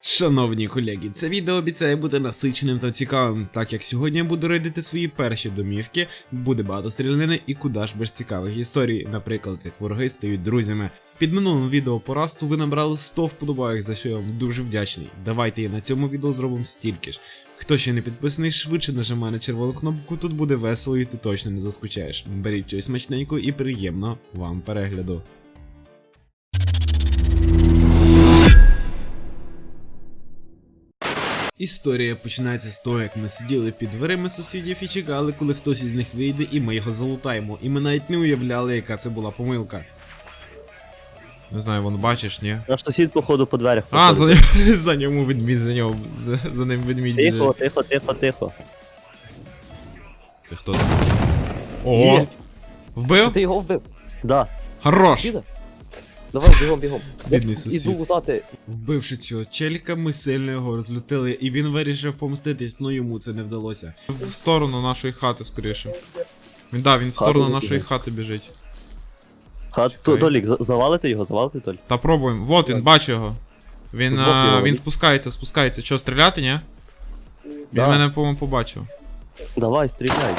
Шановні колеги, це відео обіцяє бути насиченим та цікавим, так як сьогодні я буду рейдити свої перші домівки, буде багато стрілянини і куди ж без цікавих історій, наприклад, як вороги стають друзями. Під минулим відео по расту ви набрали 100 вподобайок, за що я вам дуже вдячний. Давайте і на цьому відео зробимо стільки ж. Хто ще не підписаний, швидше нажимай на червону кнопку, тут буде весело і ти точно не заскучаєш. Беріть щось смачненько і приємно вам перегляду. Історія починається з того, як ми сиділи під дверима сусідів і чекали, коли хтось із них вийде, і ми його залутаємо. І ми навіть не уявляли, яка це була помилка. Не знаю, вон бачиш, ні? Наш сусід, походу, по дверях. А, за, ним, за ньому ведмідь, за нього, за, за ним ведмідь Тихо, біжить. тихо, тихо, тихо. Це хто там? Ого! Є. Це Вбив? ти його вбив? Да. Хорош! Сіда? Давай бігом, бігом. Бідний Іду лутати. Вбивши цього челіка, ми сильно його розлютили, і він вирішив помститись, але йому це не вдалося. В сторону нашої хати, скоріше. Він да, він в сторону Хату нашої вибігає. хати біжить. Хат, Чекай. то, Толік, за- завалити його, завалити, Толік. Та пробуємо. Вот він, бачу його. Він, Тут а, його він спускається, спускається. Що, стріляти, ні? Він Да. мене, по-моєму, побачив. Давай, стріляй.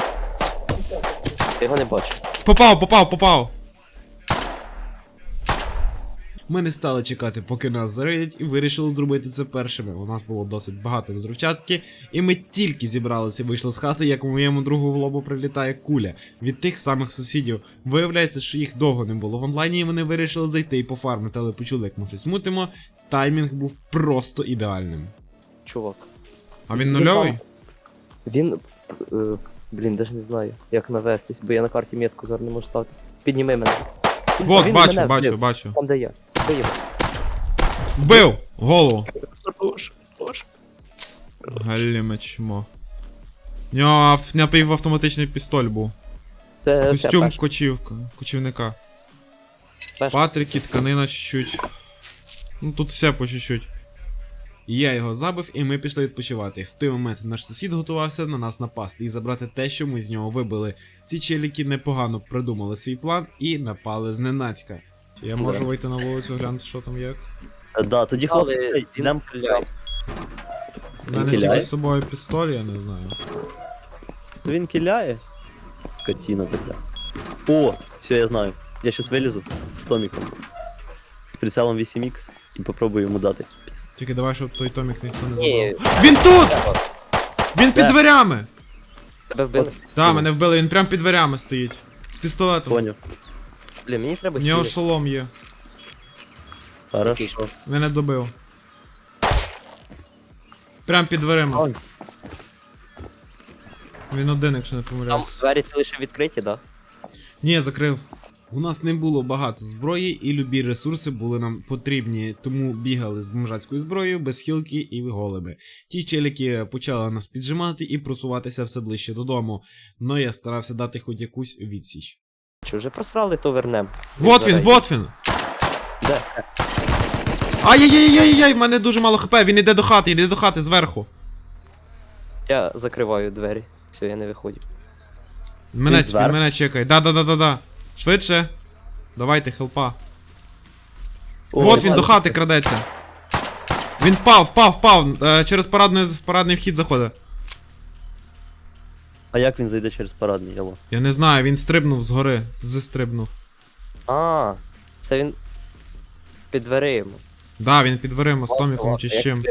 Я його не бачу. Попав, попав, попав! Ми не стали чекати, поки нас зарейдять, і вирішили зробити це першими. У нас було досить багато взривчатки, і ми тільки зібралися вийшли з хати, як моєму другу в лобу прилітає куля від тих самих сусідів. Виявляється, що їх довго не було в онлайні, і вони вирішили зайти і пофармити, але почули, як ми щось мутимо. Таймінг був просто ідеальним. Чувак. А він нульовий? Він. е, блін, даже не знаю, як навестись, бо я на карті метку зараз не можу ставити. Підніми мене. Вот, він бачу, мене бачу, вбив. бачу. Там де я. Де я? Вбив! Голову! Хорош, хорош. Галіме чмо. У нього ав- напівавтоматичний пістоль був. Це це Костюм перше. кочівка, кочівника. Пеш. Патрики, тканина чуть-чуть. Ну тут все по чуть-чуть. Я його забив, і ми пішли відпочивати. В той момент наш сусід готувався на нас напасти і забрати те, що ми з нього вибили. Ці челіки непогано придумали свій план і напали зненацька. Я можу Да. вийти на вулицю, глянути, що там як. Е, Да, тоді хлопці, йдемо стріляє. У мене тільки з собою пістоль, я не знаю. Він киляє. Скотина така. О, все, я знаю. Я щас вилізу з Томіком. З прицелом 8х і попробую йому дати. Тільки давай, щоб той томік ніхто не Ні, забрав. Він тут! Він під Де? дверями! тебе вбили. Так, мене вбили, він прям під дверями стоїть. З пістолетом. Поняв. Блін, мені треба У нього хілити. шолом є. Який Хорошо. Мене добив. Прям під дверима. Ой. Він один, якщо не Там помиляюсь. двері лише відкриті, да? Ні, закрив. У нас не було багато зброї, і любі ресурси були нам потрібні, тому бігали з бомжацькою зброєю, без хілки і голеби. Ті челіки почали нас піджимати і просуватися все ближче додому, но я старався дати хоч якусь відсіч. Чи вже просрали, то вернем. Вот він, вот він! Де? Ай-яй-яй-яй-яй, в мене дуже мало хп, він іде до хати, іде до хати зверху. Я закриваю двері. Все, я не виходжу. Мене, Він мене чекає. Да-да-да-да-да. Швидше. Давайте, хелпа. О, Вот він до хати крадеться. Він впав, впав, впав. Е, через парадний, парадний вхід заходить. А як він зайде через парадний яло? Я не знаю, він стрибнув згори. Зістрибнув. А, це він під дверима. Да, він під дверима з Томіком чи з чим.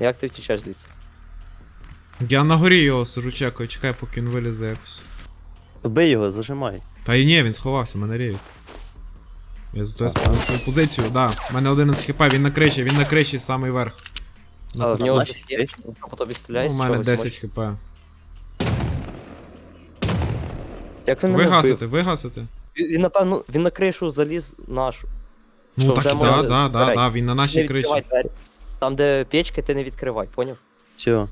Як ти втічеш звідси? Я на горі його сижу, чекаю, чекай, поки він вилізе якось. Бий його, зажимай. Та і ні, він сховався, мене ріють. Я зато я спав свою позицію, да. У мене 11 хп, він на криші, він на криші самий верх. А, в нього щось є, а по тобі стріляє У з мене чогось, 10 може? хп. Як він мене вбив? Вигасити, вигасити. Він, він, напевно, він на кришу заліз нашу. Ну Що, так, вже да, можна да, да, дверей? да, він на Не нашій криші. відкривай двері. Там, де печки, ти не відкривай, поняв? Все.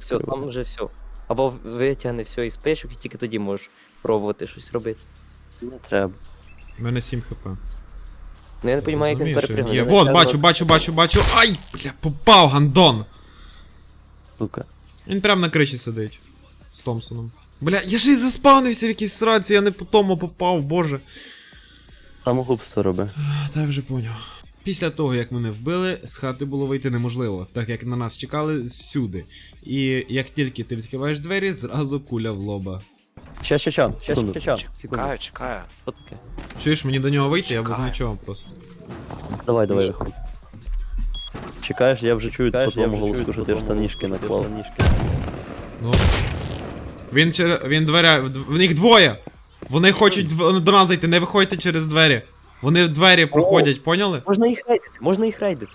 Все, там вже все. Або витягни все із печок і тільки тоді можеш пробувати щось робити. Не треба. У мене 7 хп. Ну я не розумію, як він Розумію, що він перепригнув. Є. Я бачу, бачу, бачу, бачу. Ай! Бля, попав, гандон! Сука. Він прям на криші сидить. З Томпсоном. Бля, я ж і заспавнився в якійсь сраці, я не по тому попав, боже. Самогубство роби. А, Та я вже поняв. Після того, як мене вбили, з хати було вийти неможливо, так як на нас чекали всюди. І як тільки ти відкриваєш двері, зразу куля в лоба. Ща, ща, ща, секунду. Ща, ща. Чекаю, чекаю. Що таке? Чуєш, мені до нього вийти, я без Чекаю. нічого просто. Давай, давай, виходь. Чекаєш, я вже чую по твоєму голосу, що ти штанішки наклав. Ну. Він через. Він дверя. В них двоє! Вони хочуть дв- до нас зайти, не виходьте через двері. Вони в двері проходять, поняли? Можна їх рейдити, можна їх рейдити.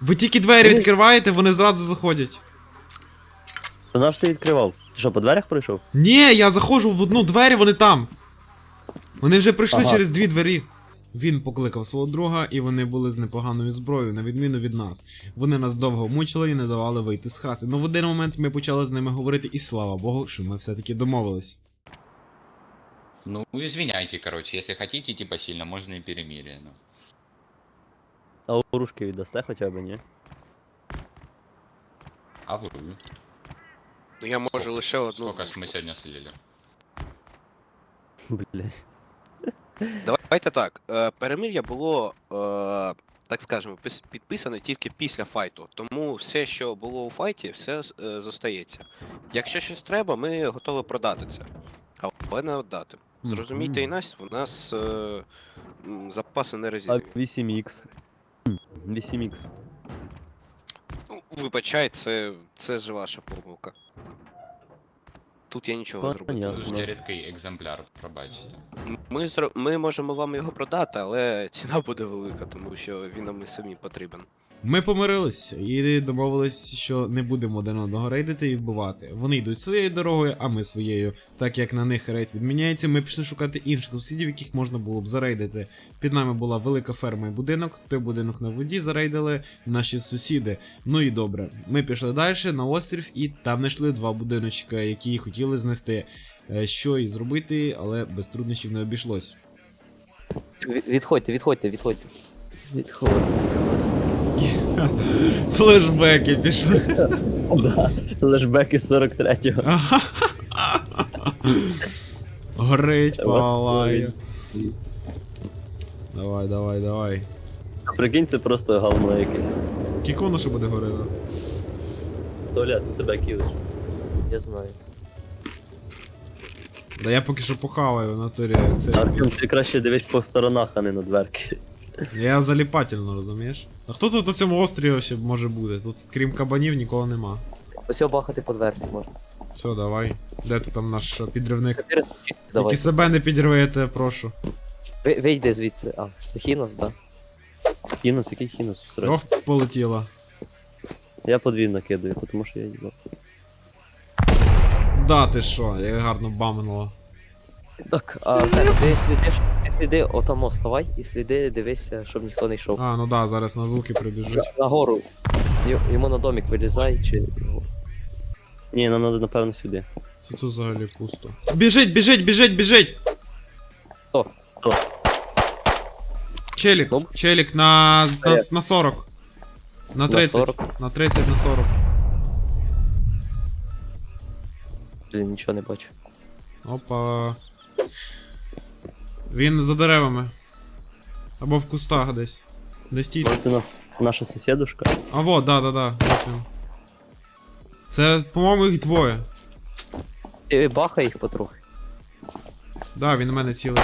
Ви тільки двері відкриваєте, вони зразу заходять. То наш ти відкривав? Ти що, по дверях пройшов? Ні, я заходжу в одну двері, вони там. Вони вже прийшли Ага. через дві двері. Він покликав свого друга, і вони були з непоганою зброєю, на відміну від нас. Вони нас довго мучили і не давали вийти з хати. Ну в один момент ми почали з ними говорити, і слава Богу, що ми все-таки домовились. Ну, извиняйте, короче, если хотите, типа сильно, можно и перемирие. Ну. А оружки віддасте хоча б, ні? А вы? Ну я можу лише одну. Сколько ж мы сегодня слили? Давайте так. е, Перемир'я було, е, так скажемо, пис- підписане тільки після файту. Тому все, що було у файті, все е, зостається. Якщо щось треба, ми готові продати це. Але не віддати. Зрозумійте і нас, у нас е, м, запаси не А резервні. 8х. 8х. Ну, Вибачай, це, це ж ваша помилка. Тут я нічого зробити. не Понятно. можу. Дуже рідкий екземпляр, пробачте. Ми, зро... ми можемо вам його продати, але ціна буде велика, тому що він нам і самі потрібен. Ми помирились і домовились, що не будемо один одного рейдити і вбивати. Вони йдуть своєю дорогою, а ми своєю. Так як на них рейд відміняється, ми пішли шукати інших сусідів, яких можна було б зарейдити. Під нами була велика ферма і будинок. Той будинок на воді зарейдили наші сусіди. Ну і добре. Ми пішли далі на острів і там знайшли два будиночка, які хотіли знести. Е, Що і зробити, але без труднощів не обійшлось. Ві- Відходьте, відходьте, відходьте. Флешбеки пішли. Да. Флешбек 43-го. Горить, палає. Давай, давай, давай. Прикинь, це просто говно якесь. Скільки воно ще буде горити? Толя, ти себе кілиш. Я знаю. Да я поки що похаваю в натурі. Це... Артем, ти краще дивись по сторонах, а не на дверки. Я заліпательно, розумієш? А хто тут на цьому острові ще може бути? Тут крім кабанів нікого нема. Ось його бахати по дверці можна. Все, давай. Де ти там наш підривник? Чотири Давай. Тільки себе не підриваєте, прошу. Ви- Вийди звідси. А, це хінос, да? Хінус, який хінус? Всрать. Ох, полетіла. Я подвійно кидаю, тому що я їбав. Да, ти що, як гарно бамнуло. Так, а Артем, ти слідиш, ти сліди отамо ставай і сліди, дивися, щоб ніхто не йшов. А, ну да, зараз на звуки прибіжуть. На- Нагору. Й- Йому на домик вилізай, чи. Ні, нам треба, напевно, сюди. Це тут взагалі пусто. Біжить, біжить, біжить, біжить! Хто? Хто? Челік, Ну? челік на, на, на 40. На 30. 40. На 30, на 40. Блін, нічого не бачу. Опа. Він за деревами. Або в кустах десь. Десь ті. Може, ти нас наша сусідушка? А вот, да, да, да. ось він. Це, по-моєму, їх двоє. Ти бахай їх потрохи. Да, він на мене цілий.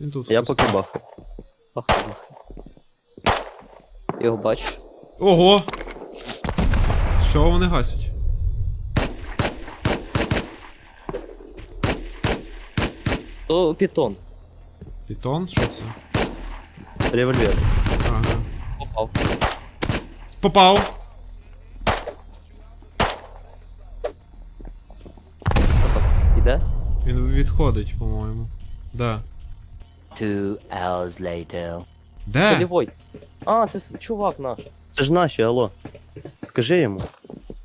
Він тут. Я поки бахаю. Бахай, бахай. Його бачу. Ого! Що вони гасять? То пітон. Пітон? Що це? Револьвер. Ага. Попав. Попав! Іде? Він відходить, по-моєму. Да. Two hours later. Це Де? лівой. А, це с- чувак наш. Це ж наші, алло. Скажи йому.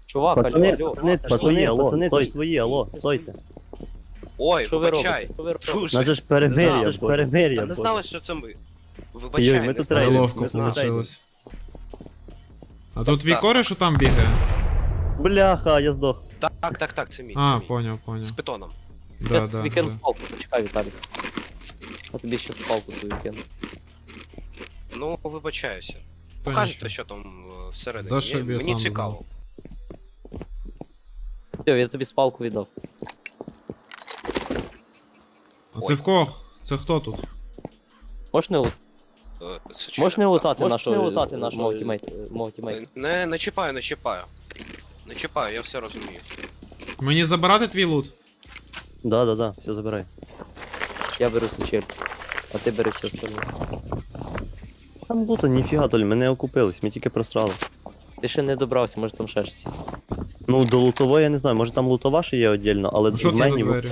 Чувак, Пацани, алло, пацани, алло. пацани, алло, пацани, це ж свої, алло, стойте. Ой, Що ви вибачай. Слушай, Нас же ж перемир'я, ж перемир'я. Та не знали, що це ми. Йой, ми не тут знали. рейдимо. Неловко не знаю. получилось. А тут твій так. кореш, що там бігає? Бляха, я здох. Так, так, так, це мій. це А, мій. поняв, поняв. З питоном. Да, да, вікенд да. спалку, почекай, Віталій. Я тобі ще спалку свою кину. Ну, вибачаюся. Покажете, що там е, всередині. Да, щоб Мені- я Мені сам цікаво. Все, я тобі спалку віддав. А це в кого? Це хто тут? Можеш не, лу- Е, це можеш не так. лутати Можеш нашого, не лутати нашого нашого- тімейта. Мого тімейта. Не, не чіпаю, не чіпаю. Не чіпаю, я все розумію. Мені забирати твій лут? Да, да, да, все забирай. Я беру сечель. А ти бери все остальне. Там лута, ніфіга, Толь, ми не окупились, ми тільки просрали. Ти ще не добрався, може там ще щось. є. Ну, до лутової я не знаю, може там лутова ще є віддільно, але А що в це за мені двері?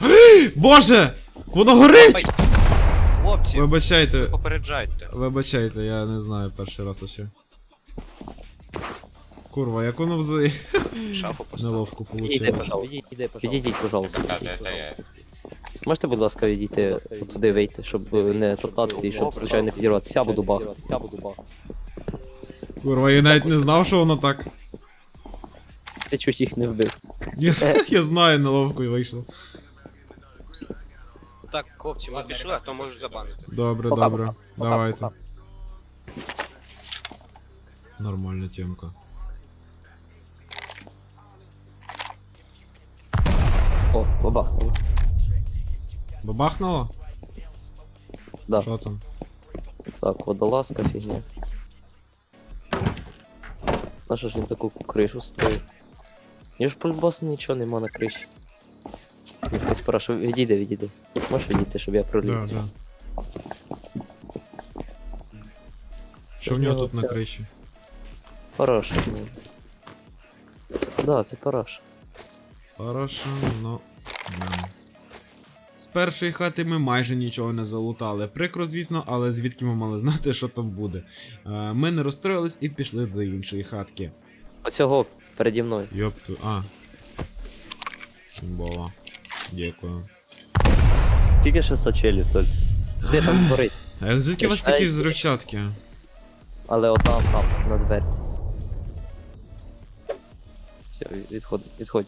в Боже! Воно горить! Хлопці, Вибачайте. попереджайте. Вибачайте, я не знаю перший раз ще. Курва, як воно взагалі Шафу поставив. неловко Відійди, вийшло. пожалуйста. Відійдіть, пожалуйста. Всі. Можете, будь ласка, відійти туди вийти, щоб не топтатися і щоб звичайно не підірватися. Я буду бах. Я буду бах. Курва, я навіть не знав, що воно так. Ти чуть їх не вбив. Я, я знаю, неловко і вийшло. Так, хлопці, ми пішли, а то можуть забанити. Добре, Пока, добре. пока, Давайте. пока. Нормальна тємка. О, бабахнуло. Бабахнуло? Да. Що там? Так, водолазка фігня. На що ж він таку кришу строїв? Я ж пульбас нічого нема на криші. Якась пора, що відійди, відійди. Можеш відійти, щоб я проліз? Да, да. Що в нього тут на Це- криші? Параша. Ну. Да, це параша. Хорошо, ну. да. Першої хати ми майже нічого не залутали. Прикро, звісно, але звідки ми мали знати, що там буде. Е, Ми не розстроїлись і пішли до іншої хатки. Оцього переді мною. Йопту. А. Бова. Дякую. Скільки ще сачелів, Толь? Де там горить? А звідки у вас такі взривчатки? Але отам, там, на дверці. Все, відходь, відходь.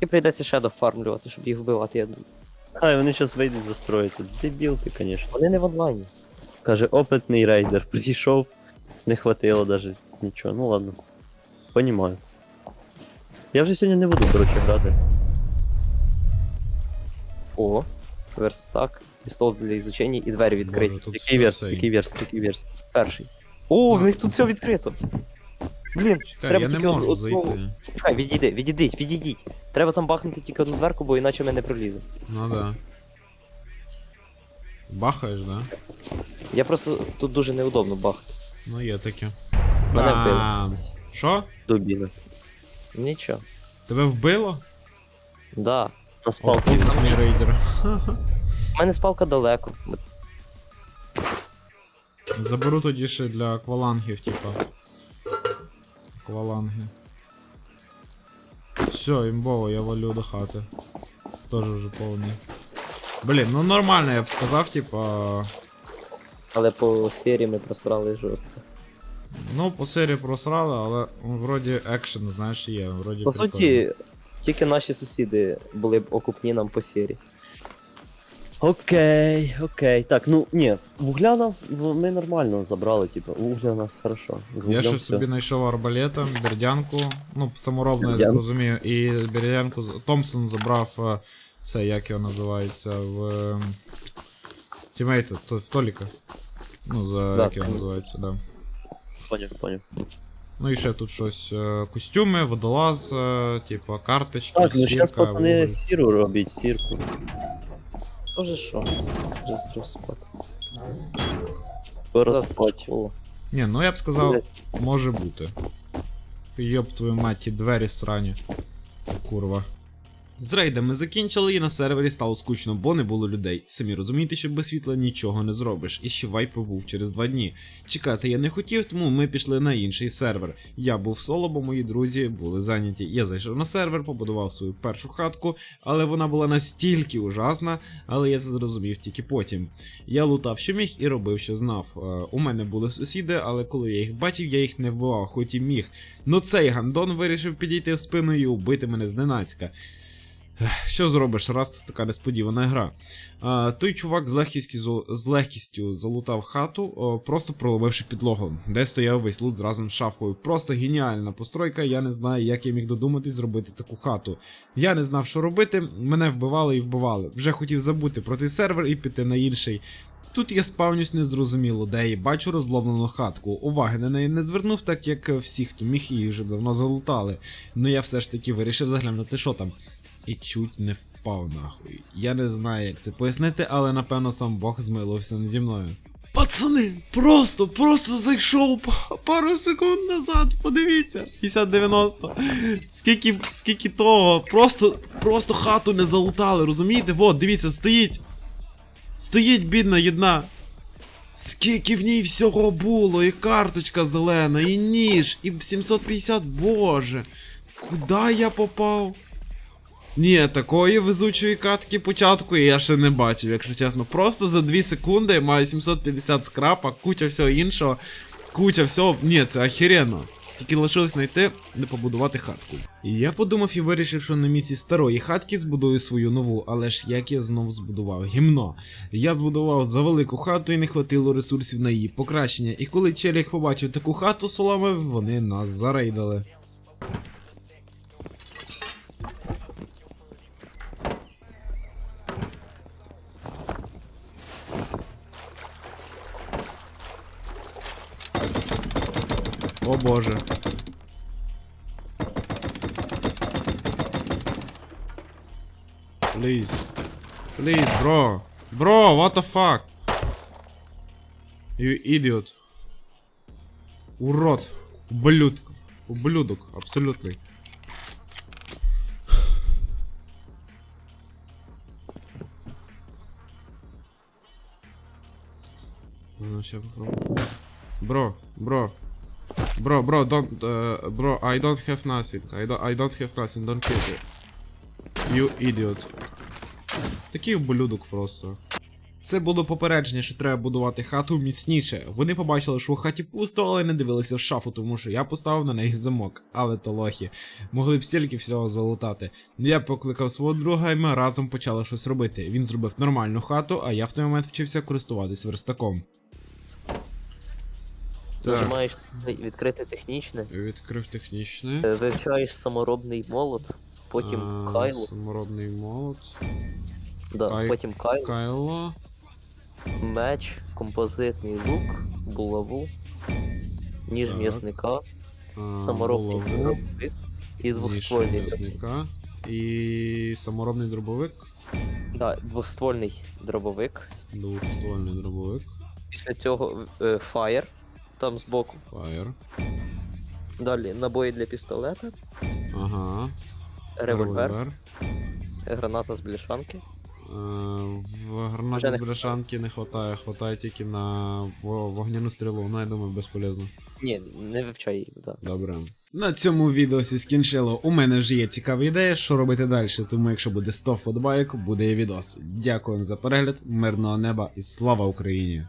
І прийдеться ще дофармлювати, щоб їх вбивати, я думаю. Ай, вони зараз вийдуть застроїться. Дебілки, звісно. Вони не в онлайні. Каже, опитний рейдер прийшов, не хватило даже нічого. Ну ладно. Понімаю. Я вже сьогодні не буду, коротше, грати. О, верстак, пістол для ізучення і двері відкриті. Боже, тут Який все верст, це- який верст, який верст. Перший. О, в них тут все відкрито. Блін, Чекай, треба я не тільки можу одну- зайти. Чекай, відійди, відійдіть, відійдіть. Треба там бахнути тільки одну дверку, бо іначе ми не проліземо. Ну да. Бахаєш, да? Я просто тут дуже неудобно бахати. Ну є таке. Мене вбили. Бамс. Що? Дубіна. Нічого. Тебе вбило? Да. На О, спалки. тут мій рейдер. У мене спалка далеко. Заберу тоді ще для аквалангів, типа. Акваланги. Все, імбово, я валю до хати. Тоже вже повний. Блін, ну нормально, я б сказав, типа. Але по серії ми просрали жорстко. Ну, по серії просрали, але ну, вроді екшен, знаєш, є. Вроді По прикольно. суті, тільки наші сусіди були б окупні нам по серії. Окей, окей. Так, ну ні, вугля нам в- ми нормально забрали, типу, вугля у нас хорошо. З Я ще собі знайшов арбалета, бердянку, ну, саморобну, я так Бердянку. розумію, і бердянку з- Томпсон забрав е, це, як його називається, в е, тімейта, то, в Толіка. Ну, за Да, як його це- називається, да. Поняв, поняв. Ну і ще тут щось, е, костюми, водолаз, е, типа карточки, Так, ну зараз сірка, пацани вуголь. сіру робіть, сірку. Тоже що? Вже зрив спати. Ні, ну я б сказав, може бути. Йоб твою мать, ті двері срані. Курва. З рейдами закінчили і на сервері стало скучно, бо не було людей. Самі розумієте, що без світла нічого не зробиш, і ще вайп був через два дні. Чекати я не хотів, тому ми пішли на інший сервер. Я був соло, бо мої друзі були зайняті. Я зайшов на сервер, побудував свою першу хатку, але вона була настільки ужасна, але я це зрозумів тільки потім. Я лутав, що міг, і робив, що знав. Е, У мене були сусіди, але коли я їх бачив, я їх не вбивав, хоч і міг. Ну цей гандон вирішив підійти в спину і убити мене зненацька. Що зробиш, раз це така несподівана гра. А, той чувак з легкістю, з легкістю залутав хату, просто проломивши підлогу, де стояв весь лут разом з шафкою. Просто геніальна постройка, я не знаю, як я міг додуматись зробити таку хату. Я не знав, що робити, мене вбивали і вбивали. Вже хотів забути про цей сервер і піти на інший. Тут я спавнюсь незрозуміло, де і бачу розломлену хатку. Уваги на неї не звернув, так як всі, хто міг її вже давно залутали. Ну я все ж таки вирішив заглянути, що там. І чуть не впав нахуй. Я не знаю, як це пояснити, але напевно сам Бог змилився наді мною. Пацани, просто, просто зайшов пару секунд назад, подивіться. 50-90. Скільки, скільки того, просто, просто хату не залутали, розумієте? Вот, дивіться, стоїть. Стоїть бідна єдна. Скільки в ній всього було, і карточка зелена, і ніж, і 750, боже. Куди я попав? Ні, такої везучої катки початку я ще не бачив, якщо чесно. Просто за 2 секунди я маю 750 скрапа, куча всього іншого, куча всього. Ні, це охеренно. Тільки лишилось знайти, де побудувати хатку. І я подумав і вирішив, що на місці старої хатки збудую свою нову, але ж як я знову збудував гімно. Я збудував за велику хату і не хватило ресурсів на її покращення. І коли челік побачив таку хату соломи, вони нас зарейдали. Боже. Please. Please, bro. Bro, what the fuck? You idiot. Урод. Ублюдок. Ублюдок, абсолютный. Ну, сейчас попробую. Бро, бро. Bro, bro, don't, uh, bro, I don't have nothing. I don't, I don't have nothing, don't kill me. You idiot. Такий ублюдок просто. Це було попередження, що треба будувати хату міцніше. Вони побачили, що в хаті пусто, але не дивилися в шафу, тому що я поставив на неї замок. Але то лохи. Могли б стільки всього залутати. Я покликав свого друга, і ми разом почали щось робити. Він зробив нормальну хату, а я в той момент вчився користуватись верстаком. Нажимаєш відкрити технічне, Відкрив технічне. е, вивчаєш саморобний молот, потім А, кайло, Саморобний молот. да, кай- потім кайло, Кайло. меч, композитний лук, булаву, ніж Так. м'ясника, а, саморобний булаву, дробовик і ніж двохствольний. м'ясника. І саморобний дробовик. Да, двохствольний дробовик. Двохствольний дробовик. Після цього е, фаєр, там збоку. Фаєр. Далі набої для пістолета, Ага. револьвер, граната з бляшанки. Е, В гранату Вже з не бляшанки не хватає, хватає тільки на во- вогняну стрілу, ну я думаю, безполезно. Ні, не вивчай її, да. Добре. На цьому відео все скінчило. У мене вже є цікава ідея, що робити далі. Тому якщо буде 100 вподобайок, буде і відос. Дякую за перегляд, мирного неба і слава Україні!